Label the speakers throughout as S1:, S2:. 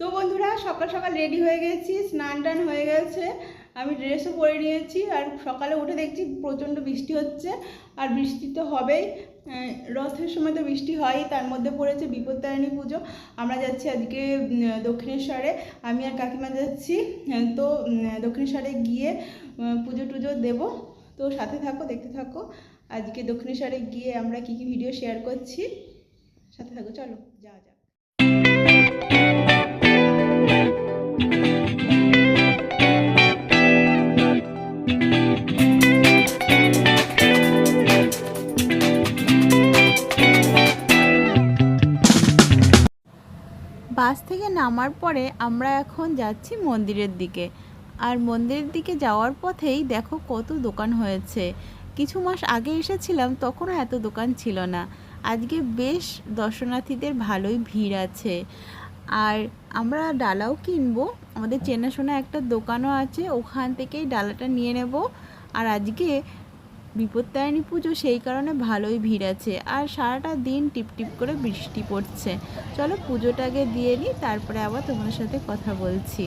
S1: তো বন্ধুরা, সকাল সকাল রেডি হয়ে গেছি, স্নান টান হয়ে গেছে। আমি ড্রেসও পরে নিয়েছি আর সকালে উঠে দেখছি প্রচণ্ড বৃষ্টি হচ্ছে। আর বৃষ্টি তো হবেই। রথের সময় তো বৃষ্টি হয় তার মধ্যে পড়েছে বিপত্তারিণী পুজো। আমরা যাচ্ছি আজকে দক্ষিণেশ্বরে। আমি আর কাকিমা যাচ্ছি। তো দক্ষিণেশ্বরে গিয়ে পুজো টুজো দেবো। তো সাথে থাকো, দেখতে থাকো। আজকে দক্ষিণেশ্বরে গিয়ে আমরা কী কী ভিডিও শেয়ার করছি? সাথে থাকো, চলো, যাওয়া যাক। বাস থেকে নামার পরে আমরা এখন যাচ্ছি মন্দিরের দিকে। আর মন্দিরের দিকে যাওয়ার পথেই দেখো কত দোকান হয়েছে। কিছু মাস আগে এসেছিলাম, তখনও এত দোকান ছিল না। আজকে বেশ দর্শনার্থীদের ভালোই ভিড় আছে। আর আমরা ডালাও কিনবো। আমাদের চেনাশোনা একটা দোকানও আছে ওখান থেকেই ডালাটা নিয়ে নেব। আর আজকে বিপত্তারিণী পুজো সেই কারণে ভালোই ভিড় আছে। আর সারাটা দিন টিপ টিপ করে বৃষ্টি পড়ছে। চলো পুজোটাকে দিয়ে নিই তারপরে আবার তোমাদের সাথে কথা বলছি।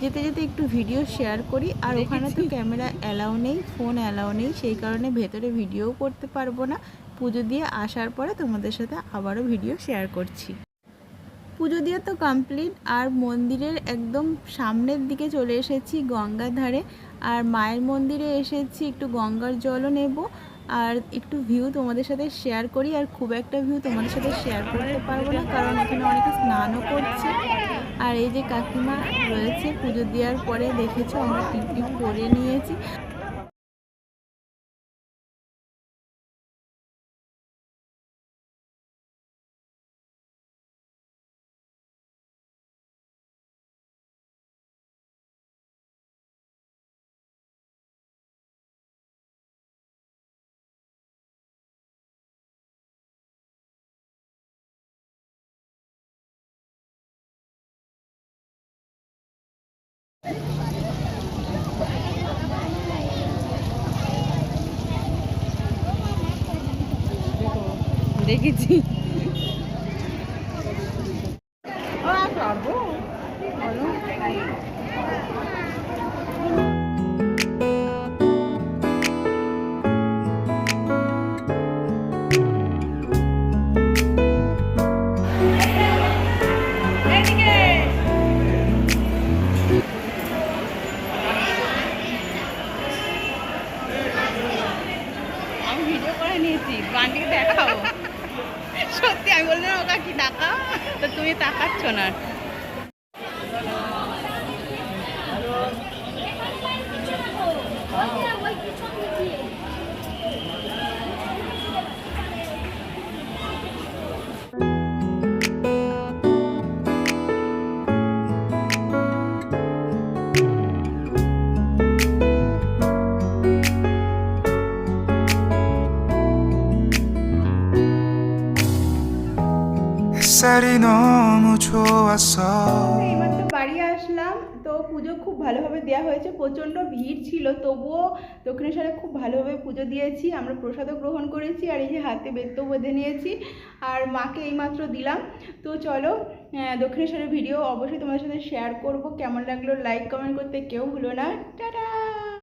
S1: যেতে যেতে একটু ভিডিও শেয়ার করি। আর ওখানে তো ক্যামেরা অ্যালাউ নেই ফোন অ্যালাউ নেই সেই কারণে ভেতরে ভিডিও করতে পারব না। পুজো দিয়ে আসার পরে তোমাদের সাথে আবারও ভিডিও শেয়ার করছি। পুজো দিয়ে তো কমপ্লিট আর মন্দিরের একদম সামনের দিকে চলে এসেছি গঙ্গার ধারে, আর মায়ের মন্দিরে এসেছি, একটু গঙ্গার জলও নেব, আর একটু ভিউ তোমাদের সাথে শেয়ার করি, আর খুব একটা ভিউ তোমাদের সাথে শেয়ার করতে পারব না, কারণ এখানে অনেকে স্নানও করছে। আর এই যে কাকিমা রয়েছে, পুজো দেওয়ার পরে দেখেছ আমরা টিপ করে নিয়েছি। দেখেছি। ভিডিও করে নিয়েছি বান্টিকে দেখাবো। সত্যি, আমি বললাম, ওকে, কি টাকা? তো তুমি তাকাচ্ছ না।
S2: 햇살이 너무 좋았어
S1: এইমাত্র বাড়ি আসলাম তো পুজো খুব ভালোভাবে দেওয়া হয়েছে প্রচণ্ড ভিড় ছিল তবুও দক্ষিণেশ্বরে খুব ভালোভাবে পুজো দিয়েছি আমরা প্রসাদও গ্রহণ করেছি আর এই যে হাতে বেত্ত বেঁধে নিয়েছি আর মাকে এইমাত্র দিলাম তো চলো আহ, দক্ষিণেশ্বরের ভিডিও অবশ্যই তোমাদের সাথে শেয়ার করব কেমন লাগলো লাইক কমেন্ট করতে কেউ ভুলো না টাটা